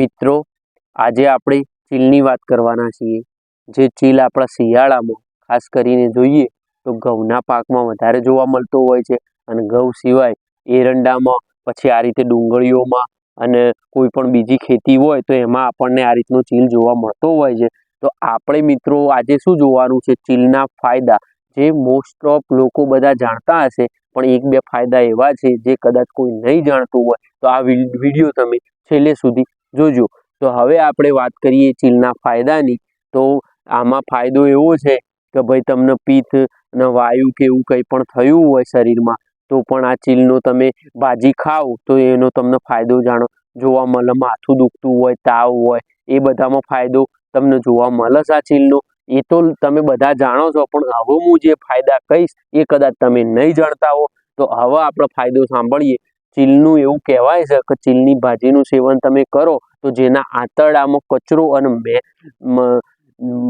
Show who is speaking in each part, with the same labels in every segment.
Speaker 1: મિત્રો, આજે આપણે ચીલની વાત કરવાના છીએ. જે ચીલ આપણા શિયાળામાં, ખાસ કરીને જોઈએ તો ઘઉંના પાકમાં વધારે જોવા મળતો હોય છે અને ઘઉં સિવાય એરંડામાં, પછી આ રીતે ડુંગળીઓમાં અને કોઈ પણ બીજી ખેતી હોય તો એમાં આપણને આ રીતનો ચીલ જોવા મળતો હોય છે. તો આપણે મિત્રો આજે શું જોવાનું છે? ચીલના ફાયદા. જે મોસ્ટ ઓફ લોકો બધા જાણતા હશે, પણ એક બે ફાયદા એવા છે જે કદાચ કોઈ નહીં જાણતું હોય. તો આ વીડિયો તમે છેલ્લે સુધી જોજો. તો હવે આપણે વાત કરીએ ચીલના ફાયદાની. તો આમાં ફાયદો એવો છે કે ભાઈ તમને પિત્ત ને વાયુ કે એવું કંઈ પણ થયું હોય શરીરમાં, તો પણ આ ચીલનો તમે ભાજી ખાઓ તો એનો તમને ફાયદો જાણો. જોવા મળે માથું દુખતું હોય, તાવ હોય, એ બધામાં ફાયદો તમને જોવા મળે છે આ ચીલનો. એ તો તમે બધા જાણો છો, પણ હવે હું જે ફાયદા કહીશ એ કદાચ તમે નહીં જાણતા હો. તો હવે આપણે ફાયદો સાંભળીએ. ચીલનું એવું કહેવાય છે કે ચીલની ભાજીનું સેવન તમે કરો તો જેના આંતરડામાં કચરો અને મે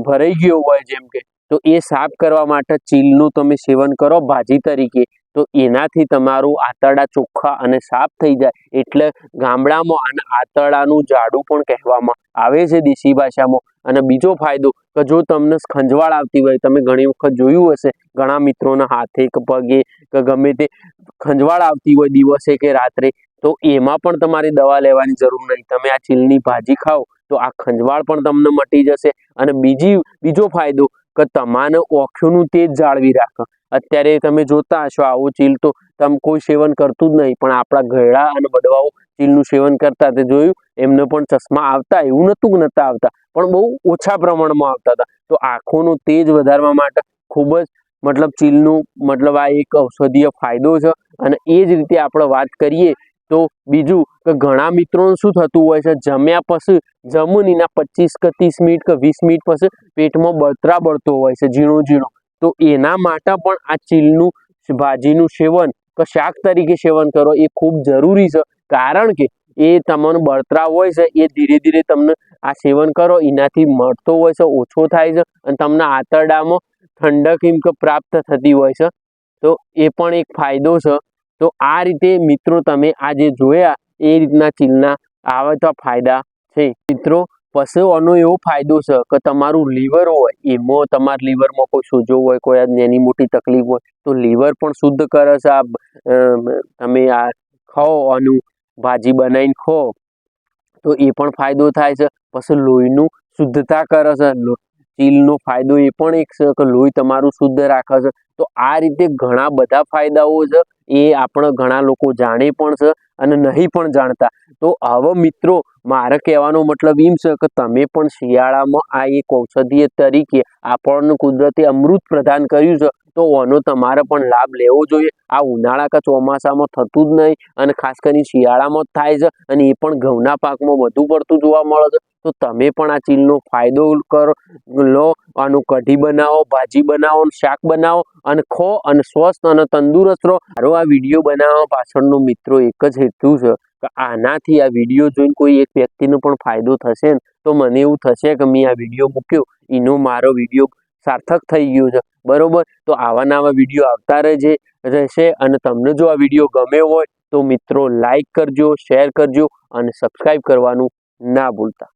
Speaker 1: ભરાઈ ગયો હોય જેમ કે, તો એ સાફ કરવા માટે ચીલનું તમે સેવન કરો ભાજી તરીકે. તો એનાથી તમારું આંતરડા ચોખ્ખા અને સાફ થઈ જાય એટલે ગામડામાં અને આંતરડાનું જાડું પણ કહેવામાં આવે છે દેશી ભાષામાં. અને બીજો ફાયદો કે જો તમને ખંજવાળ આવતી હોય, તમે ઘણી વખત જોયું હશે, ઘણા મિત્રોના હાથે કે પગે કે ગમે તે ખંજવાળ આવતી હોય દિવસે કે રાત્રે, તો એમાં પણ તમારે દવા લેવાની જરૂર નહીં. તમે આ ચીલની ભાજી ખાઓ તો આ ખંજવાળ પણ તમને મટી જશે. અને બીજી, બીજો ફાયદો કે તમારે ઓખ્યુંનું તેજ જાળવી રાખે. અત્યારે તમે જોતા હશો આવું ચીલ તો તમે કોઈ સેવન કરતું જ નહીં, પણ આપણા ઘરડા અને બડવાઓ ચીલનું સેવન કરતા તે જોયું, એમને પણ ચશ્મા આવતા, એવું નહોતું નહોતા આવતા, પણ બહુ ઓછા પ્રમાણમાં આવતા હતા. તો આંખોનો તેજ વધારવા માટે ખૂબ જ મતલબ ચીલનું મતલબ આ એક ઔષધીય ફાયદો છે અને એ જ રીતે આપણે વાત કરીએ તો બીજું કે ઘણા મિત્રોનું શું થતું હોય છે? જમ્યા પછી જમુનીના પચીસ કે ત્રીસ મિનિટ કે વીસ મિનિટ પછી પેટમાં બળતરા બળતો હોય છે, ઝીણો ઝીણો. તો એના માટે પણ આ ચીલનું ભાજીનું સેવન કે શાક તરીકે સેવન કરો એ ખૂબ જરૂરી છે. કારણ કે એ તમને બળતરા હોય છે, એ ધીરે ધીરે તમને આ સેવન કરો, એનાથી મળતો હોય છે, ઓછો થાય છે અને તમને આંતરડામાં ઠંડક એમ કે પ્રાપ્ત થતી હોય છે. તો એ પણ એક ફાયદો છે. તો આ રીતે મિત્રો તમે આ જે જોયા એ રીતના ચીલના આવા તો ફાયદા છે. મિત્રો, પશુઓનો એવો ફાયદો છે કે તમારું લીવર હોય, એમાં તમારા લીવરમાં કોઈ સોજો હોય, કોઈ નાની મોટી તકલીફ હોય, તો લીવર પણ શુદ્ધ કરે છે. આ તમે આ ખાઓ આનું ભાજી બનાવીને ખો, તો એ પણ ફાયદો થાય છે. પછી લોહીનું શુદ્ધતા કરે છે. ચીલનો ફાયદો એ પણ એક છે કે લોહી તમારું શુદ્ધ રાખે છે. તો આ રીતે ઘણા બધા ફાયદાઓ છે. એ આપણે ઘણા લોકો જાણે પણ છે. અને નહીં પણ જાણતા. તો આવા મિત્રો, મારે કહેવાનો મતલબ એમ છે કે તમે પણ શિયાળામાં આ એક ઔષધીય તરીકે આપણને કુદરતે અમૃત પ્રદાન કર્યું છે, તો આનો તમારે પણ લાભ લેવો જોઈએ. આ ઉનાળા કે ચોમાસામાં થતું જ નહીં અને ખાસ કરીને શિયાળામાં જ થાય છે અને એ પણ ઘઉંના પાકમાં વધુ પડતું જોવા મળે છે. તો તમે પણ આ ચીલનો ફાયદો કરો, લો, આનું કઢી બનાવો, ભાજી બનાવો, શાક બનાવો અને ખો અને સ્વસ્થ અને તંદુરસ્ત રહો. મારો આ વીડિયો બનાવવા પાછળનો મિત્રો એક જ હેતુ છે કે આનાથી આ વીડિયો જોઈને કોઈ એક વ્યક્તિનો પણ ફાયદો થશે ને? તો મને એવું થશે કે મેં આ વીડિયો મૂક્યો. એનો મારો વીડિયો સાર્થક થઈ ગયો છે. બરાબર? તો આવા નવા વીડિયો આવતા રહેજે, રહેશે અને તમને જો આ વીડિયો ગમ્યો હોય તો મિત્રો લાઈક કરજો શેર કરજો અને સબસ્ક્રાઈબ કરવાનું ના ભૂલતા.